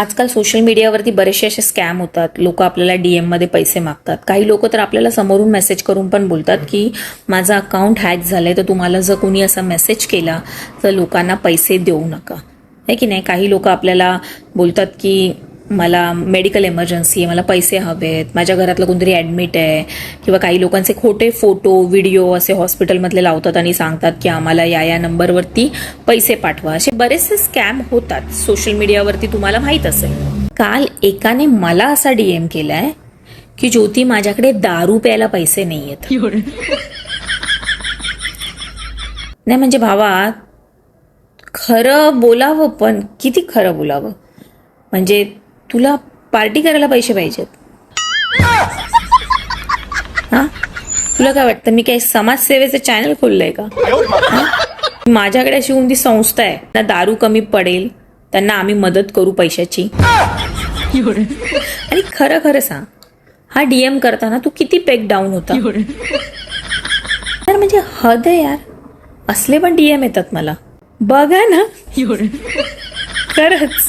आजकाल सोशल मीडियावरती बरेचसे असे स्कॅम होतात. लोक आपल्याला डी एममध्ये पैसे मागतात. काही लोक तर आपल्याला समोरून मेसेज करून पण बोलतात की माझं अकाउंट हॅक झालंय तर तुम्हाला जर कोणी असा मेसेज केला तर लोकांना पैसे देऊ नका. आहे की नाही? काही लोक आपल्याला बोलतात की मला मेडिकल इमर्जन्सी आहे मला पैसे हवे आहेत माझ्या घरातलं कोणतरी ॲडमिट आहे किंवा काही लोकांचे खोटे फोटो व्हिडिओ असे हॉस्पिटलमधले लावतात आणि सांगतात की आम्हाला या या नंबरवरती पैसे पाठवा. असे बरेचसे स्कॅम होतात. सोशल मीडियावरती तुम्हाला माहीत असेल. काल एकाने मला असा डीएम केलाय की ज्योती माझ्याकडे दारू प्यायला पैसे नाही आहेत नाही म्हणजे भावा खरं बोलावं पण किती खरं बोलावं? म्हणजे तुला पार्टी करायला पैसे पाहिजेत. हा? तुला काय वाटतं मी काही समाजसेवेचं चॅनल खोललंय का? माझ्याकडे अशी कोणती संस्था आहे ना दारू कमी पडेल त्यांना आम्ही मदत करू पैशाची? आणि खरं खरं सांग हा डीएम करताना तू किती पेक डाऊन होता? यार म्हणजे हद आहे यार. असले पण डीएम येतात मला. बघा ना. खरंच.